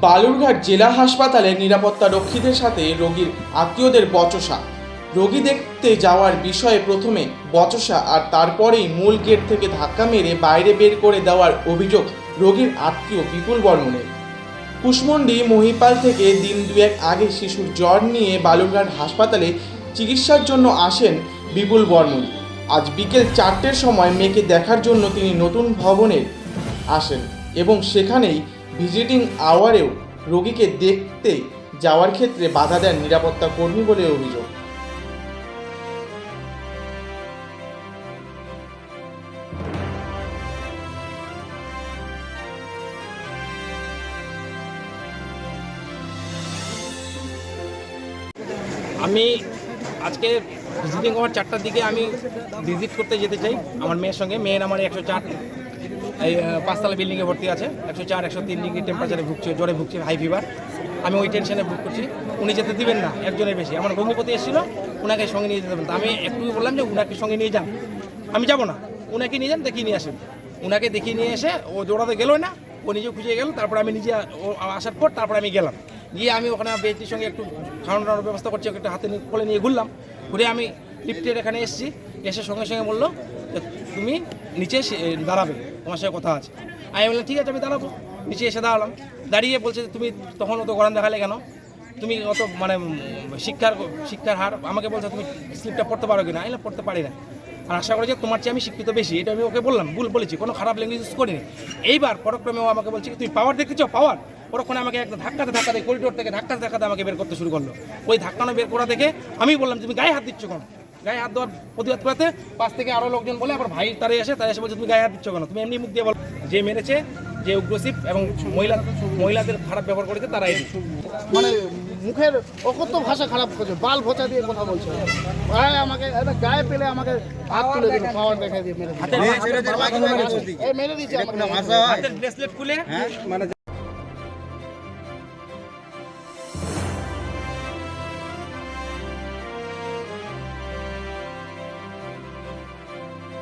বালুরঘাট জেলা হাসপাতালে নিরাপত্তা রক্ষীদের সাথে রোগীর আত্মীয়দের বচসা। রোগী দেখতে যাওয়ার বিষয়ে প্রথমে বচসা আর তারপরেই মূল গেট থেকে ধাক্কা মেরে বাইরে বের করে দেওয়ার অভিযোগ রোগীর আত্মীয় বিপুল বর্মনের কুশমন্ডি মহিপাল থেকে দিন দুয়েক আগে শিশুর জ্বর নিয়ে বালুরঘাট হাসপাতালে চিকিৎসার জন্য আসেন বিপুল বর্মন আজ বিকেল চারটের সময় মেয়েকে দেখার জন্য তিনি নতুন ভবনে আসেন এবং সেখানেই ভিজিটিং আওয়ারেও রোগীকে দেখতে যাওয়ার ক্ষেত্রে বাধা দেন নিরাপত্তা কর্মী বলে অভিযোগ। আমি আজকে ভিজিটিং হওয়ার চারটার দিকে আমি ভিজিট করতে যেতে চাই। আমার মেয়ের সঙ্গে, মেয়ের আমার একশো চার। এই পাঁচতলা বিল্ডিংয়ে ভর্তি আছে। একশো চার, একশো তিন ডিগ্রি টেম্পারেচারে ভুগছে, জ্বরে ভুগছে হাই ফিভার আমি ওই টেনশনে বুক করছি। উনি যেতে দিবেন না, একজনের বেশি। আমার ভগ্নিপতি এসেছিল ওনাকে সঙ্গে নিয়ে যেতে দেবেন আমি একটু বললাম যে উনাকে সঙ্গে নিয়ে যান। আমি যাব না। ওনাকে নিয়ে যান দেখিয়ে নিয়ে আসেন। ওনাকে দেখিয়ে নিয়ে এসে, ও জোড়াতে গেলো না, ও নিজে খুঁজে গেল, তারপর আমি নিজে আসার পর তারপর আমি গেলাম। গিয়ে আমি ওখানে বেটির সঙ্গে একটু খাওয়ানো দাওয়ানোর ব্যবস্থা করছি একটু হাতে কোলে নিয়ে ঘুরলাম। ঘুরে আমি লিফটের এখানে এসেছি, এসে সঙ্গে সঙ্গে বলল তুমি নিচে দাঁড়াবে, তোমার সঙ্গে কথা আছে। আমি বললাম, ঠিক আছে, আমি দাঁড়াবো। নিচে এসে দাঁড়ালাম। দাঁড়িয়ে বলছে তুমি তখন অত গরম দেখালে কেন? তুমি অত মানে শিক্ষার শিক্ষার হার, আমাকে বলছে, তুমি স্লিপটা পড়তে পারো কিনা? আমি পড়তে পারি না। আর আশা করি যে, তোমার চেয়ে আমি শিক্ষিত বেশি, এটা আমি ওকে বললাম, ভুল বলেছি, কোনো খারাপ ল্যাঙ্গুয়েজ ইউজ করিনি। এইবার পরক্রমে ও আমাকে বলছে তুমি পাওয়ার দেখতে চাও? পাওয়ার পরক্ষণে আমাকে একটা ধাক্কাতে ধাক্কাতে করিডোর থেকে ধাক্কাতে ধাক্কাতে আমাকে বের করতে শুরু করল। ওই ধাক্কানো বের করা দেখে আমি বললাম, তুমি গায়ে হাত দিচ্ছ কেন? গায়ে হাত দেওয়ার প্রতিবাদ করাতে পাশ থেকে আরও লোকজন বলে আবার ভাই তারে এসে তারা এসে বলছে তুমি গায়ে হাত দিচ্ছ কেন? তুমি এমনি মুখ দিয়ে বলো। যে মেরেছে যে উগ্রসিপ এবং মহিলা মহিলাদের খারাপ ব্যবহার করেছে তারাই মানে মুখের অকথ্য ভাষা খারাপ করছে বাল ভোচা দিয়ে কথা বলছে। গায়ে আমাকে একটা গায়ে পেলে আমাকে হাত তুলে দিল পাওয়ার দেখা দিয়ে মেরে মেরে দিয়েছে হাতের ব্রেসলেট খুলে